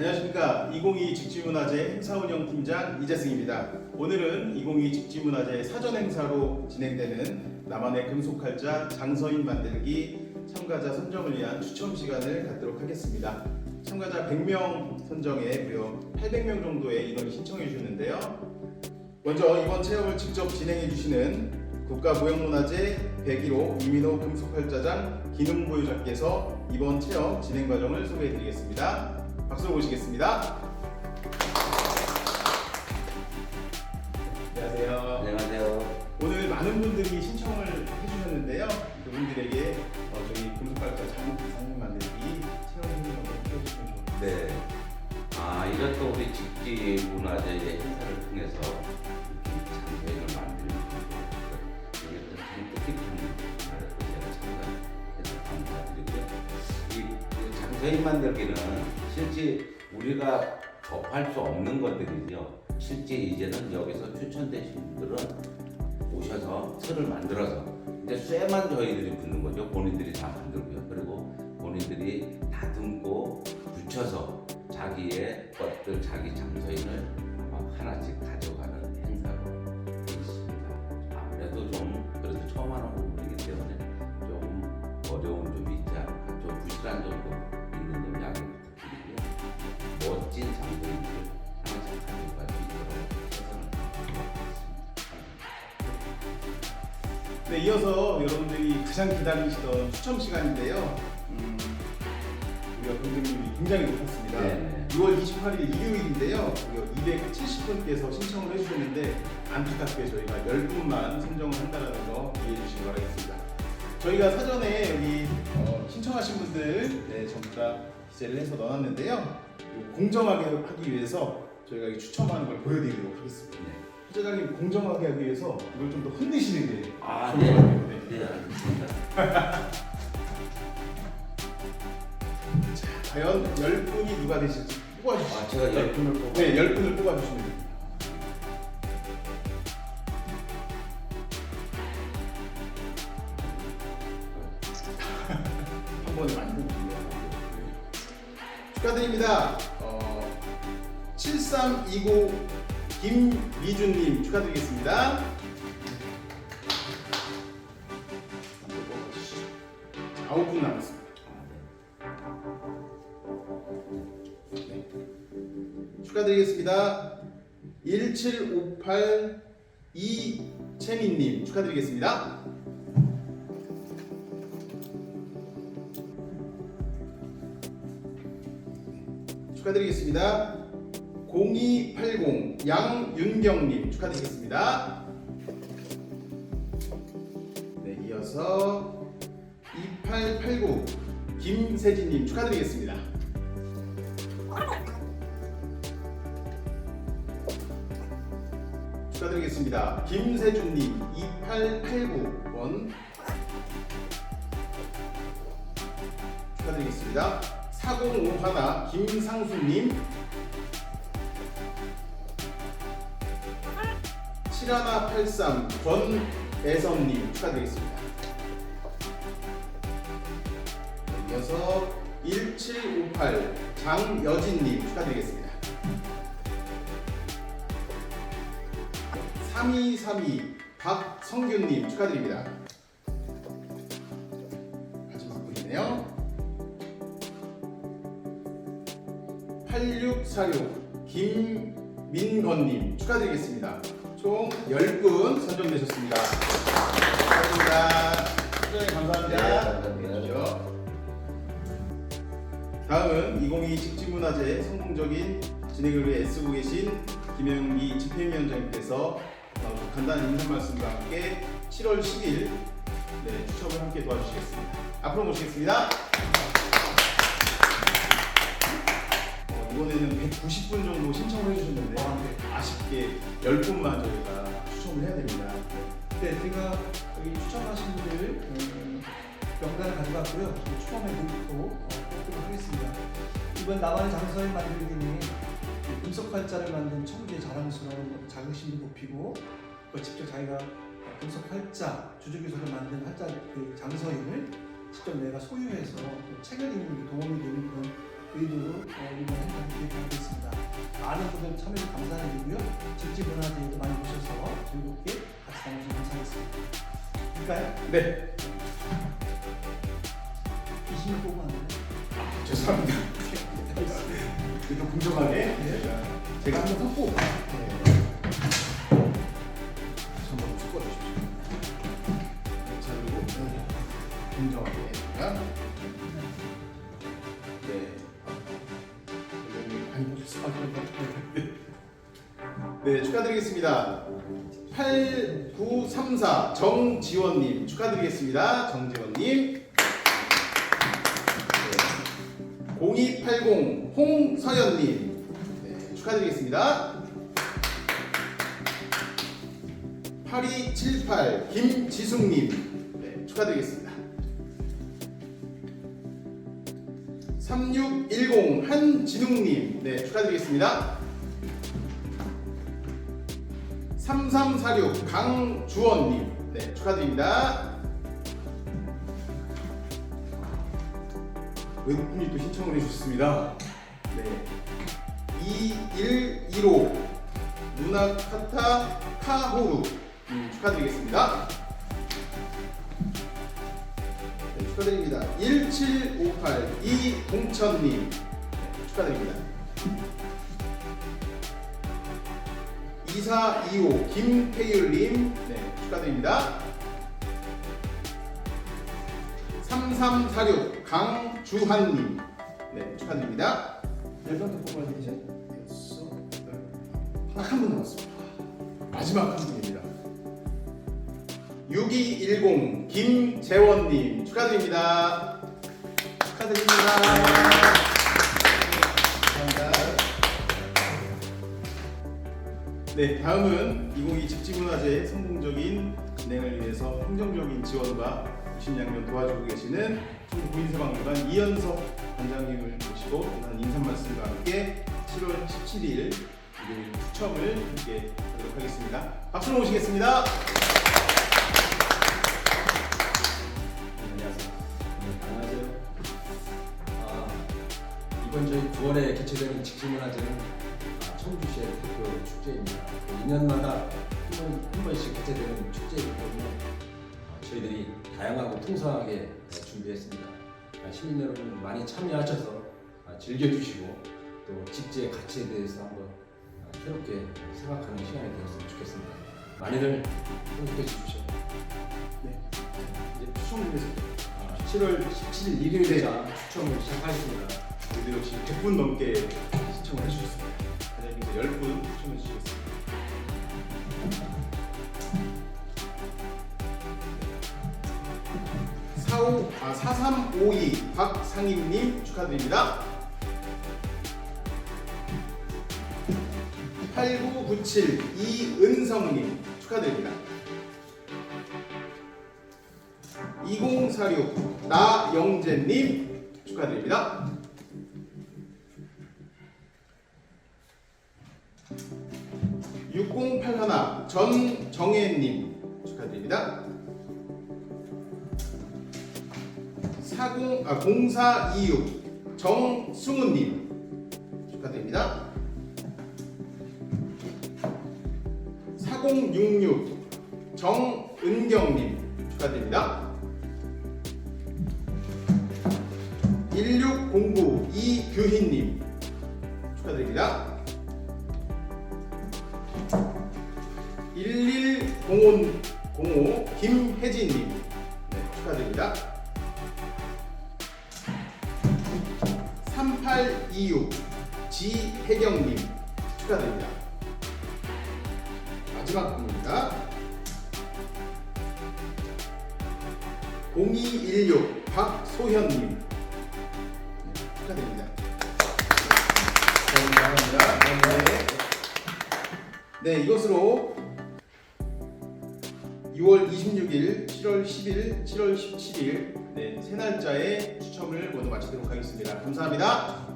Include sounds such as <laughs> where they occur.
안녕하십니까 2022 직지문화재 행사운영 팀장 이재승입니다. 오늘은 2022 직지문화재 사전 행사로 진행되는 나만의 금속칼자 장서인 만들기 참가자 선정을 위한 추첨 시간을 갖도록 하겠습니다. 참가자 100명 선정에 무려 800명 정도의 인원이 신청해 주셨는데요. 먼저 이번 체험을 직접 진행해 주시는 국가무형문화재 101호 이민호 금속칼자장 기능보유자께서 이번 체험 진행 과정을 소개해 드리겠습니다. 박수로 모시겠습니다. 안녕하세요. 안녕하세요. 오늘 많은 분들이 신청을 해주셨는데요. 그분들에게 어, 저희 금속발자 장상 만들기 체험 행사를 해주시면 좋겠습니다. 네. 아, 이것도 우리 직지 문화재 행사를 통해서 이렇게 장소를 만들고 여기 참 뜻깊은 날을 제가 참가해서 감사드리고요. 이 장소인 만들기는 실제 우리가 접할 수 없는 것들이죠. 실제 이제는 여기서 추천되신 분들은 오셔서 틀을 만들어서 이제 쇠만 저희들이 붙는 거죠. 본인들이 다 만들고요. 그리고 본인들이 다듬고 붙여서 자기의 것들, 자기 장소인을 막 하나씩 가져가는 행사로 네, 이어서 여러분들이 가장 기다리시던 추첨 시간인데요. 음, 우리가 경쟁률이 굉장히 높았습니다. 네. 6월 28일 일요일인데요. 무려 270분께서 신청을 해주셨는데 안타깝게 저희가 10분만 선정을 한다는 거 이해해 주시기 바라겠습니다. 저희가 사전에 여기 어, 신청하신 분들 네, 전부 다 기재를 해서 넣어놨는데요. 공정하게 하기 위해서 저희가 이 추첨하는 걸 보여드리도록 하겠습니다. 회장님 공정하게 하기 위해서 이걸 좀 더 흔드시는 게 아, 좋을 네. 것 같아요. 네. 네, 알겠습니다. <laughs> 과연 10분이 누가 되실지 뽑아주시죠. 아, 제가 열 분을 뽑아. 네, 10분을 뽑아주시면 됩니다. <laughs> 한 번에 많이 뽑으세요. 축하드립니다. 어, 7329 김미준님 축하드리겠습니다. 아홉 분 남았습니다. 네. 축하드리겠습니다. 1758 이채민님 축하드리겠습니다. 축하드리겠습니다. 0280 양윤경님 축하드리겠습니다. 네, 이어서 2889 김세진님 축하드리겠습니다. 축하드리겠습니다. 김세준님 2889번 축하드리겠습니다. 405 김상수님 7183 권애선님 축하드리겠습니다. 네, 이어서 1758 장여진님 축하드리겠습니다. 3232 박성균님 축하드립니다. 마지막 분이네요. 8646 김민건님 축하드리겠습니다. 총 10분 선정되셨습니다. 축하드립니다. 네, 감사합니다. 네, 감사합니다. 다음은 2022 직지문화재 성공적인 진행을 위해 애쓰고 계신 김영기 집행위원장님께서 어, 간단한 인사 말씀과 함께 7월 10일 네, 추첨을 함께 도와주시겠습니다. 앞으로 모시겠습니다. 어, 이번에는 190분 정도 신청을 해주셨는데 아쉽게 10분만 저희가 추첨을 해야 됩니다. 네, 제가 여기 추천하신 분들 음, 명단을 가져갔고요. 추첨에 어, 뽑도록 하겠습니다. 이번 나만의 장서인 만들기는 금속활자를 만든 청주의 자랑스러운 자긍심도 높이고 그 직접 자기가 금속활자 주주기소를 만든 활자 그 장서인을 직접 내가 소유해서 또 책을 읽는 데 도움이 되는 그런 의도로 어, 이번 행사를 기획하였습니다. 분들 참여해 감사드리고요. 직지문화제에도 많이 오셔서 즐겁게 같이 나누시면 감사하겠습니다. 될까요? 네, 20분 뽑으면 안 돼요? 죄송합니다. <laughs> 그래도 공정하게 네. 제가 한번 섞고 네. 네 축하드리겠습니다. 8934 정지원님 축하드리겠습니다. 정지원님. 네. 0280 홍서연님 네, 축하드리겠습니다. 8278 김지숙님 네, 축하드리겠습니다. 3610 한진웅님 네, 축하드리겠습니다. 3346 강주원님 네, 축하드립니다. 외국분이 또 신청을 해주셨습니다. 네. 2115 누나카타 카호루 음, 축하드리겠습니다. 네, 축하드립니다. 1758 이동천님 네, 축하드립니다. 2425 김태율님 네, 축하드립니다. 3346 강주한님 네 축하드립니다. 열명도 뽑아야 되죠? 딱한 분 남았습니다. 마지막 한 분입니다. 6210 김재원님 축하드립니다. 축하드립니다. 네, 다음은 2022 집지문화제 성공적인 진행을 위해서 행정적인 지원과 유심양면 도와주고 계시는 충북구인사박물관 이연석 관장님을 모시고 오늘 인사 말씀과 함께 7월 17일 일요일 추첨을 함께 하도록 하겠습니다. 박수로 모시겠습니다. 안녕하세요. 네, 안녕하세요. 아, 이번 저희 9월에 개최되는 직지문화제는 아, 청주시의 대표 축제입니다. 2년마다 한, 번, 번씩 개최되는 축제이기 때문에 아, 저희들이 다양하고 풍성하게 네, 준비했습니다. 아, 시민 여러분 많이 참여하셔서 아, 즐겨주시고 또 직지의 가치에 대해서 한번 아, 새롭게 생각하는 시간이 되었으면 좋겠습니다. 많이들 참석해 주십시오. 네, 이제 추첨을 위해서 아, 7월 17일 일요일자 추첨을 시작하겠습니다. 저희들 역시 100분 넘게 4352 박상임님 축하드립니다. 8997 이은성님 축하드립니다. 2046 나영재님 축하드립니다. (6081) 전정혜님 축하드립니다. 40, 아, 0426 정승우님 축하드립니다. 4066 정은경님 축하드립니다. 1609 이규희님 축하드립니다. 1105 05 김혜진님 네, 축하드립니다. 3826 지혜경님 축하드립니다. 마지막 분입니다. 0216 박소현님 네, 축하드립니다. 감사합니다. 네. 네, 이것으로 6월 26일, 7월 10일, 7월 17일 네, 세 날짜의 추첨을 모두 마치도록 하겠습니다. 감사합니다.